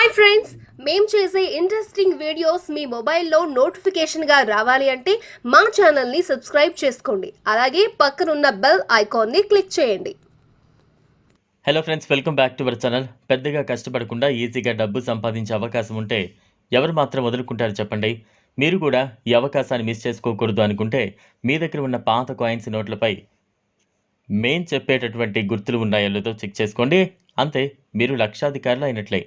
Hi friends మేము చేసే interesting videos మీ మొబైల్లో నోటిఫికేషన్గా రావాలి అంటే మా ఛానల్ని సబ్స్క్రైబ్ చేసుకోండి. అలాగే పక్కనున్న బెల్ ఐకాన్ని క్లిక్ చేయండి. Hello friends welcome back to our channel పెద్దగా కష్టపడకుండా ఈజీగా డబ్బు సంపాదించే అవకాశం ఉంటే ఎవరు మాత్రం వదులుకుంటారు చెప్పండి? మీరు కూడా ఈ అవకాశాన్ని మిస్ చేసుకోకూడదు అనుకుంటే మీ దగ్గర ఉన్న పాత కాయిన్స్ నోట్లపై మేం చెప్పేటటువంటి గుర్తులు ఉన్నాయో లేదో చెక్ చేసుకోండి. అంతే మీరు లక్షాధికారులు అయినట్లే.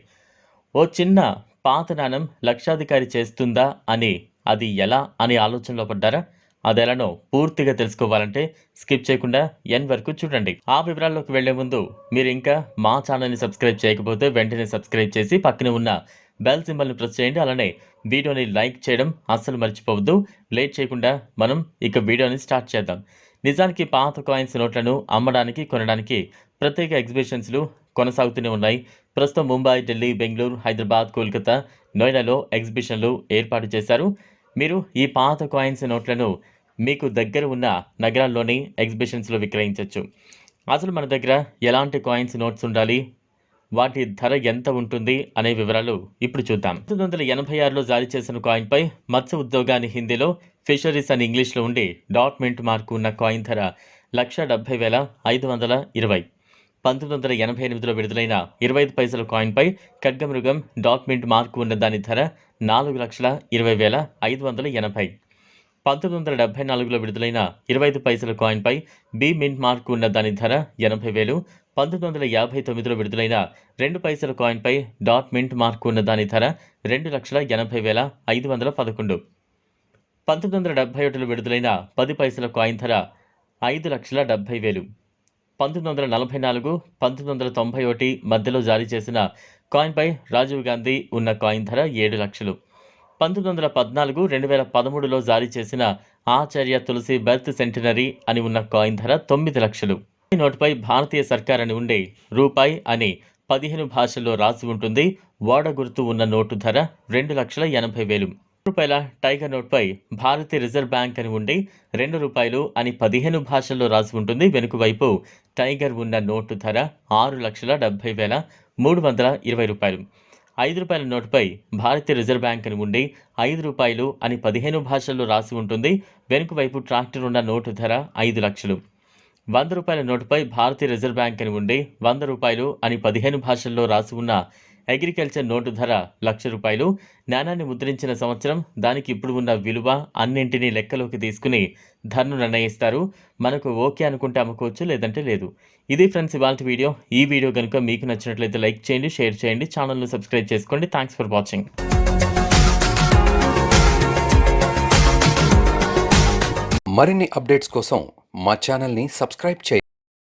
ఓ చిన్న పాత నాణం లక్షాధికారి చేస్తుందా అని అది ఎలా అని ఆలోచనలో పడ్డారా? అది ఎలానో పూర్తిగా తెలుసుకోవాలంటే స్కిప్ చేయకుండా ఎన్ వరకు చూడండి. ఆ వివరాల్లోకి వెళ్ళే ముందు మీరు ఇంకా మా ఛానల్ని సబ్స్క్రైబ్ చేయకపోతే వెంటనే సబ్స్క్రైబ్ చేసి పక్కన ఉన్న బెల్ సింబల్ని ప్రెస్ చేయండి. అలానే వీడియోని లైక్ చేయడం అస్సలు మర్చిపోవద్దు. లేట్ చేయకుండా మనం ఇక వీడియోని స్టార్ట్ చేద్దాం. నిజానికి పాత కాయిన్స్ నోట్లను అమ్మడానికి కొనడానికి ప్రత్యేక ఎగ్జిబిషన్స్లు కొనసాగుతూనే ఉన్నాయి. ప్రస్తుతం ముంబై ఢిల్లీ బెంగళూరు హైదరాబాద్ కోల్కతా నోయిడాలో ఎగ్జిబిషన్లు ఏర్పాటు చేశారు. మీరు ఈ పాత కాయిన్స్ నోట్లను మీకు దగ్గర ఉన్న నగరాల్లోని ఎగ్జిబిషన్స్లో విక్రయించవచ్చు అసలు మన దగ్గర ఎలాంటి కాయిన్స్ నోట్స్ ఉండాలి? వాటి ధర ఎంత ఉంటుంది? అనే వివరాలు ఇప్పుడు చూద్దాం. పంతొమ్మిది వందల ఎనభై ఆరులో జారీ చేసిన కాయిన్పై మత్స్య ఉద్యోగాన్ని హిందీలో ఫిషరీస్ అని ఇంగ్లీష్లో ఉండి డాట్ మింట్ మార్కు ఉన్న కాయిన్ ధర లక్ష డెబ్బై వేల ఐదు వందల ఇరవై. పంతొమ్మిది వందల ఎనభై ఎనిమిదిలో విడుదలైన ఇరవై ఐదు పైసల కాయిన్పై ఖడ్గమృగం డాట్ మింట్ మార్కు ఉన్న దాని ధర నాలుగు లక్షల ఇరవై వేల ఐదు వందల ఎనభై. పంతొమ్మిది వందల డెబ్బై నాలుగులో విడుదలైన ఇరవై ఐదు పైసల కాయిన్పై బి మింట్ మార్కు ఉన్న దాని ధర ఎనభై వేలు. పంతొమ్మిది వందల యాభై తొమ్మిదిలో విడుదలైన రెండు పైసల కాయిన్పై డాట్ మింట్ మార్కు ఉన్న దాని ధర రెండు లక్షల ఎనభై వేల ఐదు వందల పదకొండు. పంతొమ్మిది వందల డెబ్బై ఒకటిలో విడుదలైన పది పైసల కాయిన్ ధర ఐదు లక్షల డెబ్బై వేలు. పంతొమ్మిది వందల నలభై నాలుగు పంతొమ్మిది వందల తొంభై ఒకటి మధ్యలో జారీ చేసిన కాయిన్పై రాజీవ్ గాంధీ ఉన్న కాయిన్ ధర ఏడు లక్షలు. పంతొమ్మిది వందల పద్నాలుగు రెండు వేల పదమూడులో జారీ చేసిన ఆచార్య తులసి బెర్త్ సెంటినరీ అని ఉన్న కాయిన్ ధర తొమ్మిది లక్షలు. ఈ నోటుపై భారతీయ సర్కార్ అని ఉండే రూపాయి అని పదిహేను భాషల్లో రాసి ఉంటుంది. ఓడ గుర్తు ఉన్న నోటు ధర రెండు లక్షల ఎనభై వేలు. రూపాయల టైగర్ నోట్పై భారతీయ రిజర్వ్ బ్యాంక్ అని ఉండి రెండు రూపాయలు అని పదిహేను భాషల్లో రాసి ఉంటుంది. వెనుక వైపు టైగర్ ఉన్న నోటు ధర ఆరు లక్షల డెబ్బై వేల మూడు వందల ఇరవై రూపాయలు. ఐదు రూపాయల నోటుపై భారతీయ రిజర్వ్ బ్యాంక్ అని ఉండి ఐదు రూపాయలు అని పదిహేను భాషల్లో రాసి ఉంటుంది. వెనుక వైపు ట్రాక్టర్ ఉన్న నోటు ధర ఐదు లక్షలు. వంద రూపాయల నోటుపై భారతీయ రిజర్వ్ బ్యాంక్ అని ఉండి వంద రూపాయలు అని పదిహేను భాషల్లో రాసి ఉన్న అగ్రికల్చర్ నోటు ధర లక్ష రూపాయలు. నాణాన్ని ముద్రించిన సంవత్సరం దానికి ఇప్పుడు ఉన్న విలువ అన్నింటినీ లెక్కలోకి తీసుకుని ధరను నిర్ణయిస్తారు. మనకు ఓకే అనుకుంటే అమ్ముకోవచ్చు లేదంటే లేదు. ఇది ఫ్రెండ్స్ ఇవాళ వీడియో. ఈ వీడియో కనుక మీకు నచ్చినట్లయితే లైక్ చేయండి షేర్ చేయండి ఛానల్ను సబ్స్క్రైబ్ చేసుకోండి. Thanks for watching. మరిన్ని అప్డేట్స్ కోసం మా ఛానల్ని సబ్స్క్రైబ్ చేయండి